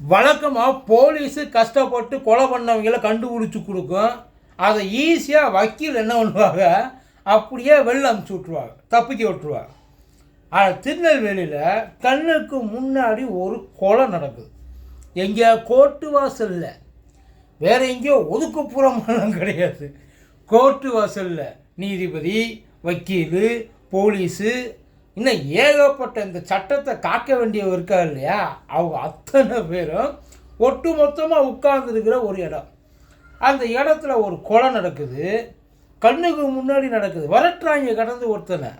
வழக்கமாக போலீஸு கஷ்டப்பட்டு கொலை பண்ணவங்களை கண்டுபிடிச்சி கொடுக்கும். அதை ஈஸியாக வக்கீல் என்ன பண்ணுவாங்க? அப்படியே வெளில அமுச்சு விட்ருவாங்க தப்பிக்க விட்டுருவாங்க. ஆனால் திருநெல்வேலியில் கண்ணுக்கு முன்னாடி ஒரு கொலை நடக்குது. எங்கேயா கோர்ட்டு வாசலில். வேறு எங்கேயோ ஒதுக்குப்புறமெல்லாம் கிடையாது. கோர்ட்டு வாசலில் நீதிபதி வக்கீல் போலீஸு இன்னும் ஏகப்பட்ட இந்த சட்டத்தை காக்க வேண்டியவர் இருக்கா இல்லையா? அவங்க அத்தனை பேரும் ஒட்டு மொத்தமாக உட்கார்ந்துருக்கிற ஒரு இடம். அந்த இடத்துல ஒரு கொலை நடக்குது. கண்ணுக்கு முன்னாடி நடக்குது. வரட்டுறாங்க கடந்து ஒருத்தனை.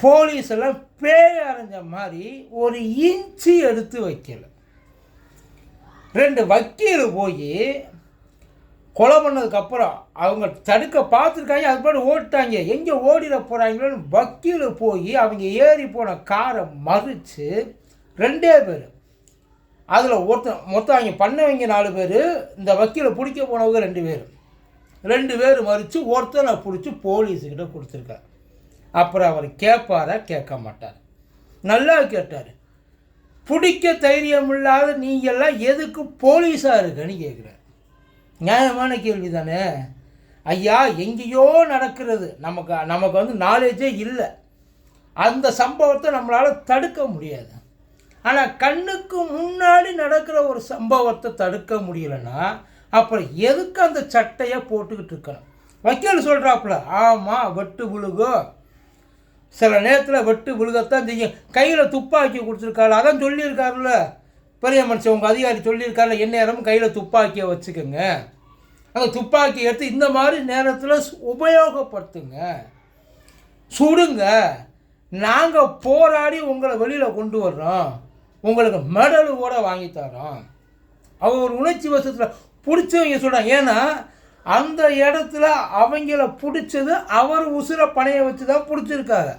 போலீஸ் எல்லாம் பேய் அரைஞ்ச மாதிரி ஒரு இன்ச்சு எடுத்து வைக்கல. ரெண்டு வக்கீல் போய் கொலை பண்ணதுக்கப்புறம் அவங்க தடுக்க பார்த்துருக்காங்க அது பாட்டு ஓட்டாங்க எங்கே ஓடிட போகிறாங்களோன்னு வக்கீல் போய் அவங்க ஏறி போன காரை மறித்து ரெண்டே பேர். அதில் ஒருத்தன் மொத்தம் அவங்க பண்ணவங்க நாலு பேர் இந்த வக்கீலை பிடிக்க போனவங்க ரெண்டு பேர். ரெண்டு பேர் மறித்து ஒருத்தனை பிடிச்சி போலீஸுக்கிட்ட கொடுத்துருக்காரு. அப்புறம் அவர் கேட்பாரா கேட்க மாட்டார். நல்லா கேட்டார். பிடிக்க தைரியம் இல்லாத நீங்கள்லாம் எதுக்கு போலீஸாக இருக்குன்னு கேட்குறாரு நியாயமான கேள்வி தானே ஐயா எங்கேயோ நடக்கிறது. நமக்கு நமக்கு வந்து நாலேஜே இல்லை. அந்த சம்பவத்தை நம்மளால் தடுக்க முடியாது. ஆனால் கண்ணுக்கு முன்னாடி நடக்கிற ஒரு சம்பவத்தை தடுக்க முடியலன்னா அப்புறம் எதுக்கு அந்த சட்டையை போட்டுக்கிட்டு இருக்கணும்? வக்கீல் சொல்கிறாப்புல ஆமாம் வெட்டு விழுகோ. சில நேரத்தில் வெட்டு விழுகத்தான் செய்யும். கையில் துப்பாக்கி கொடுத்துருக்காரு அதான் சொல்லியிருக்காருல்ல. பெரிய மனுஷன் உங்கள் அதிகாரி சொல்லியிருக்காருல எந்நேரமும் கையில் துப்பாக்கியை வச்சுக்கோங்க. அந்த துப்பாக்கி எடுத்து இந்த மாதிரி நேரத்தில் உபயோகப்படுத்துங்க. சுடுங்க. நாங்கள் போராடி உங்களை வெளியில் கொண்டு வர்றோம். உங்களுக்கு மெடலு கூட வாங்கி தரோம் அவர் ஒரு உணர்ச்சி வசத்தில் பிடிச்சவங்க சொல்கிறாங்க ஏன்னா அந்த இடத்துல அவங்கள பிடிச்சது அவர் உசுரை பணைய வச்சு தான் பிடிச்சிருக்காங்க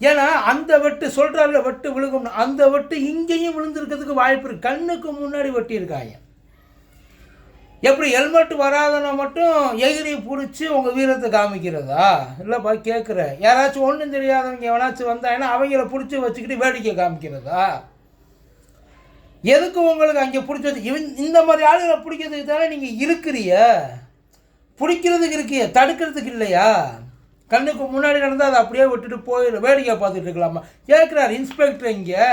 ஏன்னா அந்த வெட்டு சொல்கிறாரில் வெட்டு விழுகும் அந்த வெட்டு இங்கேயும் விழுந்திருக்கிறதுக்கு வாய்ப்பு இருக்குது கண்ணுக்கு முன்னாடி வெட்டியிருக்காங்க. எப்படி ஹெல்மெட் வராதன மட்டும் எகிரி பிடிச்சி உங்கள் வீரத்தை காமிக்கிறதா? இல்லைப்பா கேட்குறேன் யாராச்சும் ஒன்றும் தெரியாதவங்க எவனாச்சும் வந்தாங்கன்னா அவங்கள பிடிச்சி வச்சுக்கிட்டு வேடிக்கை காமிக்கிறதா? எதுக்கு உங்களுக்கு அங்கே பிடிச்சி வச்சு இவன் இந்த மாதிரி ஆளுகளை பிடிக்கிறதுக்கு தானே நீங்கள் இருக்கிறிய பிடிக்கிறதுக்கு இருக்கிய தடுக்கிறதுக்கு இல்லையா? கண்ணுக்கு முன்னாடி நடந்தால் அதை அப்படியே விட்டுட்டு போயிடும் வேடிக்கை பார்த்துட்டு இருக்கலாமா? கேட்குறாரு இன்ஸ்பெக்டர் இங்கே.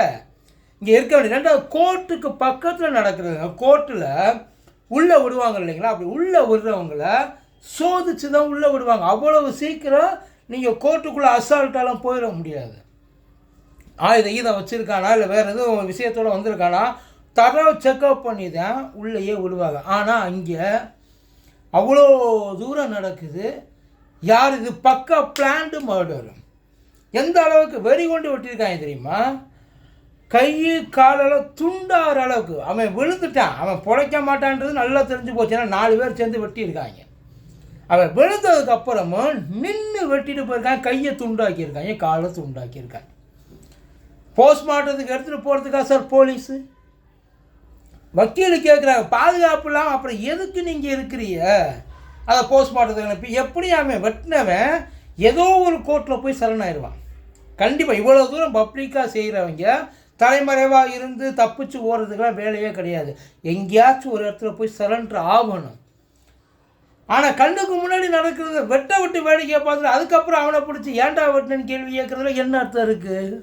இங்கே இருக்க வேண்டிய ரெண்டாவது கோர்ட்டுக்கு பக்கத்தில் நடக்கிறதுங்க கோர்ட்டில் உள்ளே விடுவாங்க இல்லைங்களா? அப்படி உள்ளே விடுறவங்கள சோதிச்சு தான் உள்ளே விடுவாங்க. அவ்வளவு சீக்கிரம் நீங்கள் கோர்ட்டுக்குள்ளே அசால்ட்டாலாம் போயிட முடியாது. ஆயுத ஈதம் வச்சுருக்கானா? இல்லை வேறு எதுவும் விஷயத்தோடு வந்திருக்கானா? தரவு செக்கப் பண்ணி தான் உள்ளேயே விடுவாங்க. ஆனால் அங்கே அவ்வளோ தூரம் நடக்குது. யார் இது பக்கா பிளான்டு மர்டர் எந்த அளவுக்கு வெறி கொண்டு விட்டிருக்காங்க தெரியுமா? கை காலெல்லாம் துண்டாகிற அளவுக்கு. அவன் விழுந்துட்டான். அவன் பிழைக்க மாட்டான்றது நல்லா தெரிஞ்சு போச்சு. ஏன்னா நாலு பேர் சேர்ந்து வெட்டியிருக்காங்க. அவன் விழுந்ததுக்கு அப்புறமும் நின்று வெட்டிட்டு போயிருக்கான். கையை துண்டாக்கியிருக்காங்க. காலை துண்டாக்கியிருக்காங்க. போஸ்ட்மார்ட்டத்துக்கு எடுத்துகிட்டு போகிறதுக்கா சார் போலீஸு வக்கீல் கேட்குறாங்க பாதுகாப்பு இல்லாமல் அப்புறம் எதுக்கு நீங்கள் இருக்கிறீங்க? அதை போஸ்ட்மார்ட்டத்துக்கு அனுப்பி எப்படி அவன் வெட்டினவன் ஏதோ ஒரு கோர்ட்டில் போய் சரணாயிடுவான் கண்டிப்பாக இவ்வளோ தூரம் பப்ளிக்காக செய்கிறவங்க தலைமறைவாக இருந்து தப்பிச்சு ஓடுறதுக்கெல்லாம் வேலையே கிடையாது. எங்கேயாச்சும் ஒரு இடத்துல போய் சரண்டர் ஆகணும். ஆனால் கண்ணுக்கு முன்னாடி நடக்கிறது வெட்ட விட்டு வேடிக்கை பார்த்துட்டு அதுக்கப்புறம் அவனை பிடிச்சி ஏன்டா வெட்டினு கேள்வி கேட்குறதுல என்ன அர்த்தம் இருக்குது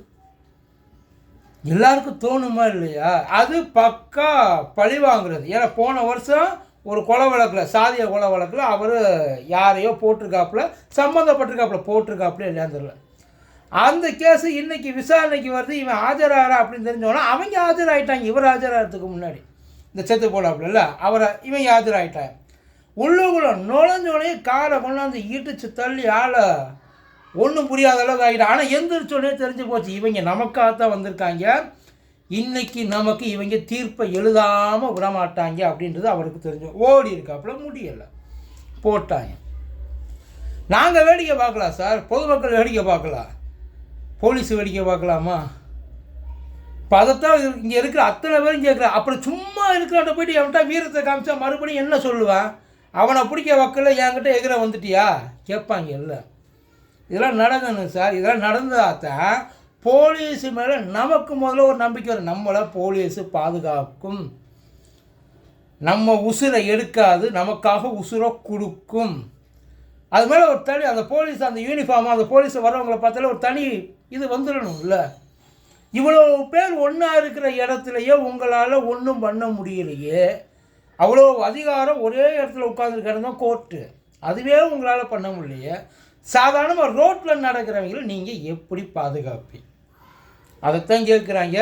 எல்லாருக்கும் தோணுமா இல்லையா? அது பக்கா பழி வாங்குறது. ஏன்னா போன வருஷம் ஒரு கொலை வழக்கில் சாதிய கொலை வழக்கில் அவர் யாரையோ போட்டிருக்காப்புல சம்மந்தப்பட்டிருக்காப்புல போட்டிருக்காப்புல இல்லையான்னு தெரியல. அந்த கேஸு இன்னைக்கு விசாரணைக்கு வருது இவன் ஆஜராகிறா அப்படின்னு தெரிஞ்சோன்னா அவங்க ஆஜராகிட்டாங்க இவர் ஆஜராகிறதுக்கு முன்னாடி. இந்த செத்து போடாப்புல அவரை இவன் ஆஜராகிட்டாங்க உள்ளுக்குள்ள நுழைஞ்சோடனே காரை கொண்டாந்து ஈட்டுச்சு தள்ளி ஆளை ஒன்றும் புரியாத அளவுக்கு ஆகிட்டான். ஆனால் எந்திரிச்சோடனே தெரிஞ்சு போச்சு இவங்க நமக்காக தான் வந்திருக்காங்க. இன்னைக்கு நமக்கு இவங்க தீர்ப்பை எழுதாமல் விடமாட்டாங்க அப்படின்றது அவருக்கு தெரிஞ்சு. ஓடி இருக்காப்புல முடியலை. போட்டாங்க. நாங்கள் வேடிக்கை பார்க்கலாம் சார்? பொதுமக்கள் வேடிக்கை பார்க்கலாம் போலீஸ் வேடிக்கை பார்க்கலாமா? இப்போ அதைத்தான் இங்கே இருக்கிற அத்தனை பேரும் கேட்குறா அப்புறம் சும்மா இருக்கிறாட்ட போயிட்டு என்கிட்ட வீரத்தை காமிச்சா மறுபடியும் என்ன சொல்லுவான் அவனை பிடிக்க வக்கல என்கிட்ட எதிர வந்துட்டியா? கேட்பாங்க இல்லை இதெல்லாம் நடக்கணும் சார். இதெல்லாம் நடந்தால் தான் போலீஸ் மேலே நமக்கு முதல்ல ஒரு நம்பிக்கை வரும். நம்மளை போலீஸ் பாதுகாக்கும். நம்ம உசுரை எடுக்காது நமக்காக உசுரை கொடுக்கும். அது மேலே ஒரு தனி அந்த போலீஸ் அந்த யூனிஃபார்ம் அந்த போலீஸ் வரவங்களை பார்த்தாலே ஒரு தனி இது வந்துடணும்ல. இவ்வளோ பேர் ஒன்றா இருக்கிற இடத்துலையே உங்களால் ஒன்றும் பண்ண முடியலையே. அவ்வளோ அதிகாரம் ஒரே இடத்துல உட்காந்துருக்கிறது தான் கோர்ட்டு அதுவே உங்களால் பண்ண முடியலையே. சாதாரணமாக ரோட்டில் நடக்கிறவங்களை நீங்கள் எப்படி பாதுகாப்பீங்க? அதைத்தான் கேட்குறாங்க.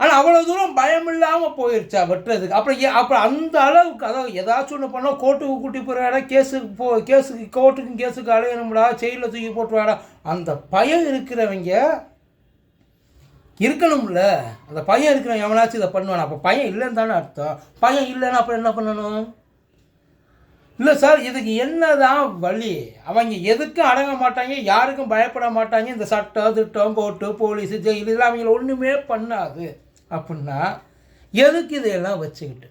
ஆனால் அவ்வளோ தூரம் பயம் இல்லாமல் போயிடுச்சா வெட்டுறதுக்கு. அப்புறம் ஏ அப்புறம் அந்த அளவுக்கு அதாவது ஏதாச்சும் ஒன்று பண்ணால் கோர்ட்டுக்கு கூட்டி போகிறாடா கேஸுக்கு போ கேஸுக்கு கோர்ட்டுக்கும் கேஸுக்கு அலையணும்டா செயலில் தூக்கி போட்டுவாடா அந்த பயம் இருக்கிறவங்க இருக்கணும்ல. அந்த பையன் இருக்கிறவன் எவனாச்சும் இதை பண்ணுவானா? அப்போ பையன் இல்லைன்னு தானே அர்த்தம். பையன் இல்லைன்னா அப்புறம் என்ன பண்ணணும்? இல்லை சார் இதுக்கு என்னதான் வழி? அவங்க எதுக்கும் அடங்க மாட்டாங்க யாருக்கும் பயப்பட மாட்டாங்க. இந்த சட்டம் திட்டம் கோர்ட்டு போலீஸு ஜெயில் இதெல்லாம் அவங்கள ஒன்றுமே பண்ணாது. அப்படின்னா எதுக்கு இதையெல்லாம் வச்சுக்கிட்டு?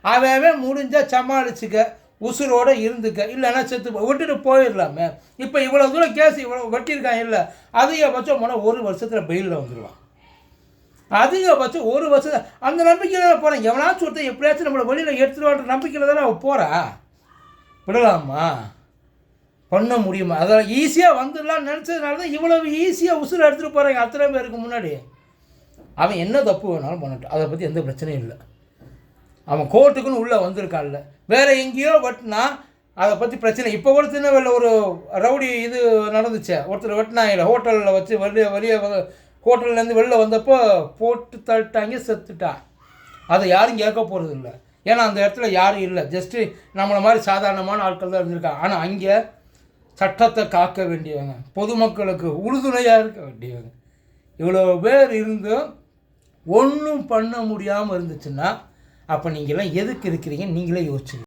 அவன் முடிஞ்சால் சமாளிச்சுக்க உசுரோடு இருந்துக்க இல்லைன்னா செத்து போ- விட்டுட்டு போயிடலாமே. இப்போ இவ்வளோ தூரம் கேஸ் இவ்வளோ வெட்டியிருக்காங்க இல்லை. அதிகபட்சம் போனால் ஒரு வருஷத்தில் பெயிலில் வந்துடுவான் அதிகபட்சம் ஒரு வருஷம் அந்த நம்பிக்கையில் தான் போகிறேன் எவனாச்சும் ஒருத்தர் எப்படியாச்சும் நம்மளை வெளியில் எடுத்துருவான்ற நம்பிக்கையில் தானே அவள் போகிறா விடலாமா? பண்ண முடியுமா? அதில் ஈஸியாக வந்துடலாம்னு நினச்சதுனால தான் இவ்வளவு ஈஸியாக உசுரை எடுத்துகிட்டு போகிறாங்க அத்தனை பேருக்கு முன்னாடி. அவன் என்ன தப்பு வேணாலும் பண்ணட்டும். அதை பற்றி எந்த பிரச்சனையும் இல்லை. அவன் கோர்ட்டுக்குன்னு உள்ளே வந்திருக்கான்ல. வேறு எங்கேயோ வெட்டினா அதை பற்றி பிரச்சனை. இப்போ கூட திருநெல்வேலியில் ஒரு ரவுடி இது நடந்துச்சு. ஒருத்தர் வெட்டினாங்க ஹோட்டலில் வச்சு வெளியே வெளியே ஹோட்டல்லேருந்து வெளில வந்தப்போ போட்டு தள்ளிட்டாங்க செத்துட்டான். அதை யாரும் கேட்க போகிறது இல்லை ஏன்னா அந்த இடத்துல யாரும் இல்லை. ஜஸ்ட்டு நம்மளை மாதிரி சாதாரணமான ஆட்கள் தான் இருந்திருக்காங்க. ஆனால் அங்கே சட்டத்தை காக்க வேண்டியவங்க பொதுமக்களுக்கு உறுதுணையாக இருக்க வேண்டியவங்க. இவ்வளோ பேர் இருந்தும் ஒன்றும் பண்ண முடியாமல் இருந்துச்சுன்னா அப்போ நீங்கள்லாம் எதுக்கு இருக்கிறீங்க நீங்களே யோசிச்சுங்க